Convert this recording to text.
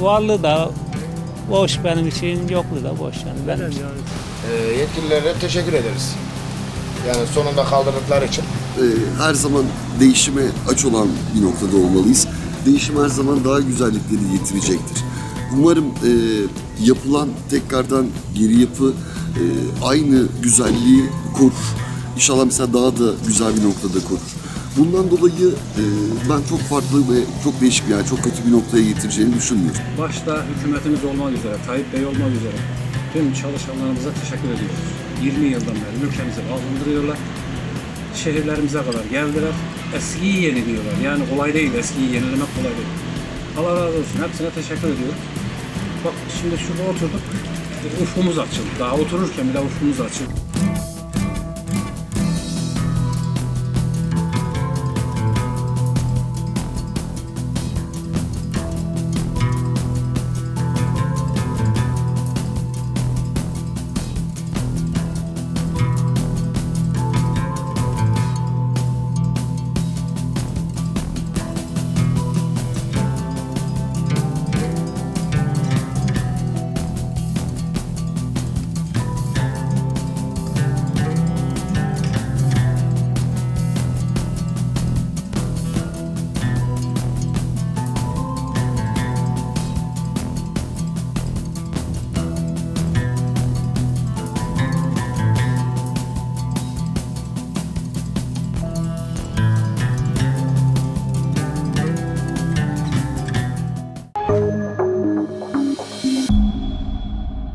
Varlığı da boş benim için, yokluğu da boş yani. Benim için. Ee, yetkililere teşekkür ederiz. Yani sonunda kaldırdıkları için. E, her zaman değişime aç olan bir noktada olmalıyız. Değişim her zaman daha güzellikleri getirecektir. Umarım e, yapılan tekrardan geri yapı e, aynı güzelliği korur. İnşallah mesela daha da güzel bir noktada korur. Bundan dolayı e, ben çok farklı ve çok değişik yani çok kötü bir noktaya getireceğini düşünmüyorum. Başta hükümetimiz olmak üzere, Tayyip Bey olmak üzere tüm çalışanlarımıza teşekkür ediyoruz. 20 yıldan beri ülkemizi kalkındırıyorlar. Şehirlerimize kadar geldiler. Eskiyi yeniliyorlar. Yani kolay değil, eskiyi yenilemek kolay değil. Allah razı olsun. Hepsine teşekkür ediyoruz. Bak şimdi şurada oturduk. Ufkumuz açıldı. Daha otururken bile ufkumuz açıldı.